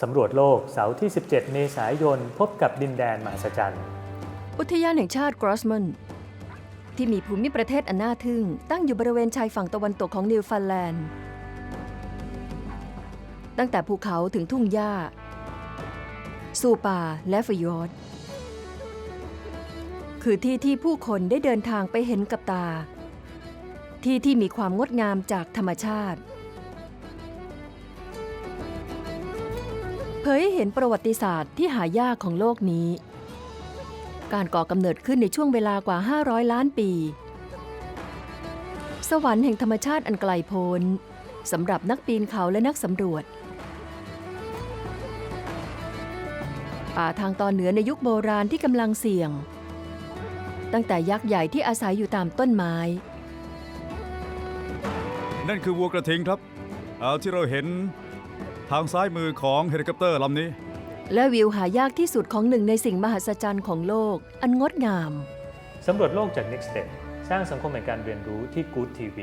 สำรวจโลกเสาร์ที่ 17 เมษายน พบกับดินแดนมหัศจรรย์ อุทยานแห่งชาติกรอสมันที่มีภูมิประเทศอันน่าทึ่ง ตั้งอยู่บริเวณชายฝั่งตะวันตกของนิวฟันแลนด์ ตั้งแต่ภูเขาถึงทุ่งหญ้า สู่ป่าและฟยอร์ดคือที่ที่ผู้คนได้เดินทางไปเห็นกับตา ที่ที่มีความงดงามจากธรรมชาติ ผยให้เห็นประวัติศาสตร์ที่หายากของโลกนี้ การก่อกำเนิดขึ้นในช่วงเวลากว่า 500 ล้านปี สวรรค์แห่งธรรมชาติอันไกลโพ้นสำหรับนักปีนเขาและนักสำรวจ ป่าทางตอนเหนือในยุคโบราณที่กำลังเสี่ยง ตั้งแต่ยักษ์ใหญ่ที่อาศัยอยู่ตามต้นไม้ นั่นคือวัวกระทิงครับ เอ่อที่เราเห็น ทางซ้ายมือของเฮลิคอปเตอร์ลำนี้ และวิวหายากที่สุดของหนึ่งในสิ่งมหัศจรรย์ของโลก อันงดงาม สำรวจโลกจาก Next Step สร้างสังคมแห่งการเรียนรู้ที่ Good TV